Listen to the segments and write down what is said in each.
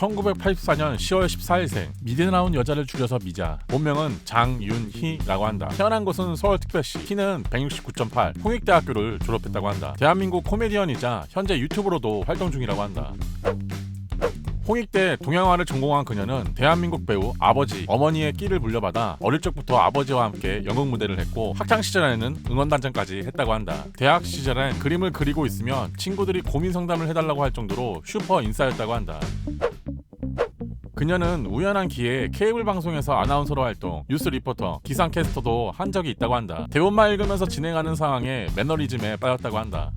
1984년 10월 14일생 미대 나온 여자를 줄여서 미자. 본명은 장윤희라고 한다. 태어난 곳은 서울특별시. 키는 169.8 홍익대학교를 졸업했다고 한다. 대한민국 코미디언이자 현재 유튜브로도 활동 중이라고 한다. 홍익대 동양화를 전공한 그녀는 대한민국 배우 아버지, 어머니의 끼를 물려받아 어릴 적부터 아버지와 함께 연극 무대를 했고 학창 시절에는 응원단장까지 했다고 한다. 대학 시절엔 그림을 그리고 있으면 친구들이 고민 상담을 해달라고 할 정도로 슈퍼 인싸였다고 한다. 그녀는 우연한 기회에 케이블 방송에서 아나운서로 활동, 뉴스 리포터, 기상캐스터도 한 적이 있다고 한다. 대본만 읽으면서 진행하는 상황에 매너리즘에 빠졌다고 한다.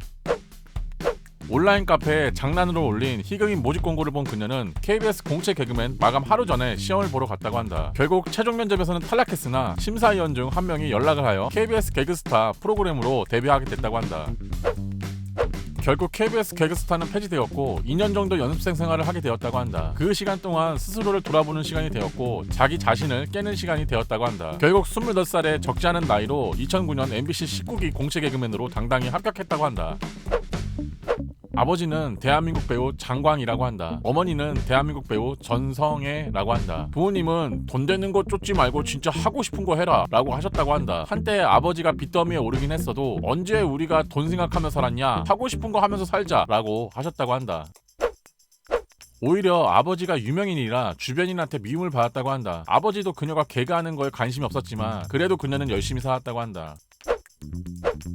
온라인 카페에 장난으로 올린 희극인 모집 공고를 본 그녀는 KBS 공채 개그맨 마감 하루 전에 시험을 보러 갔다고 한다. 결국 최종 면접에서는 탈락했으나 심사위원 중 한 명이 연락을 하여 KBS 개그스타 프로그램으로 데뷔하게 됐다고 한다. 결국 KBS 개그스타는 폐지되었고 2년 정도 연습생 생활을 하게 되었다고 한다. 그 시간 동안 스스로를 돌아보는 시간이 되었고 자기 자신을 깨는 시간이 되었다고 한다. 결국 28살의 적지 않은 나이로 2009년 MBC 19기 공채 개그맨으로 당당히 합격했다고 한다. 아버지는 대한민국 배우 장광이라고 한다. 어머니는 대한민국 배우 전성애라고 한다. 부모님은 돈 되는 거 쫓지 말고 진짜 하고 싶은 거 해라 라고 하셨다고 한다. 한때 아버지가 빚더미에 오르긴 했어도 언제 우리가 돈 생각하며 살았냐 하고 싶은 거 하면서 살자 라고 하셨다고 한다. 오히려 아버지가 유명인이라 주변인한테 미움을 받았다고 한다. 아버지도 그녀가 개그하는 거에 관심이 없었지만 그래도 그녀는 열심히 살았다고 한다.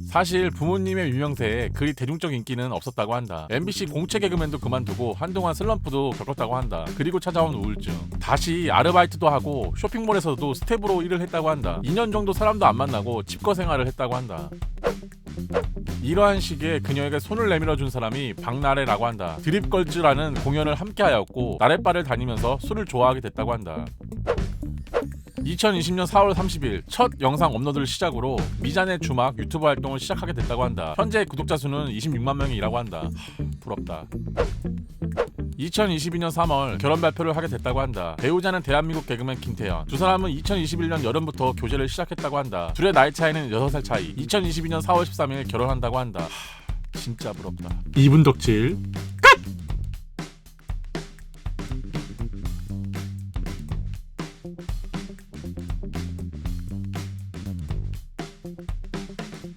사실 부모님의 유명세에 그리 대중적 인기는 없었다고 한다. MBC 공채 개그맨도 그만두고 한동안 슬럼프도 겪었다고 한다. 그리고 찾아온 우울증. 다시 아르바이트도 하고 쇼핑몰에서도 스텝으로 일을 했다고 한다. 2년 정도 사람도 안 만나고 집거 생활을 했다고 한다. 이러한 시기에 그녀에게 손을 내밀어 준 사람이 박나래라고 한다. 드립걸즈라는 공연을 함께 하였고 나래바를 다니면서 술을 좋아하게 됐다고 한다. 2020년 4월 30일 첫 영상 업로드를 시작으로 미잔의 주막 유튜브 활동을 시작하게 됐다고 한다. 현재 구독자 수는 26만 명이라고 한다. 하, 부럽다. 2022년 3월 결혼 발표를 하게 됐다고 한다. 배우자는 대한민국 개그맨 김태현. 두 사람은 2021년 여름부터 교제를 시작했다고 한다. 둘의 나이 차이는 6살 차이. 2022년 4월 13일 결혼한다고 한다. 하, 진짜 부럽다. 2분 덕질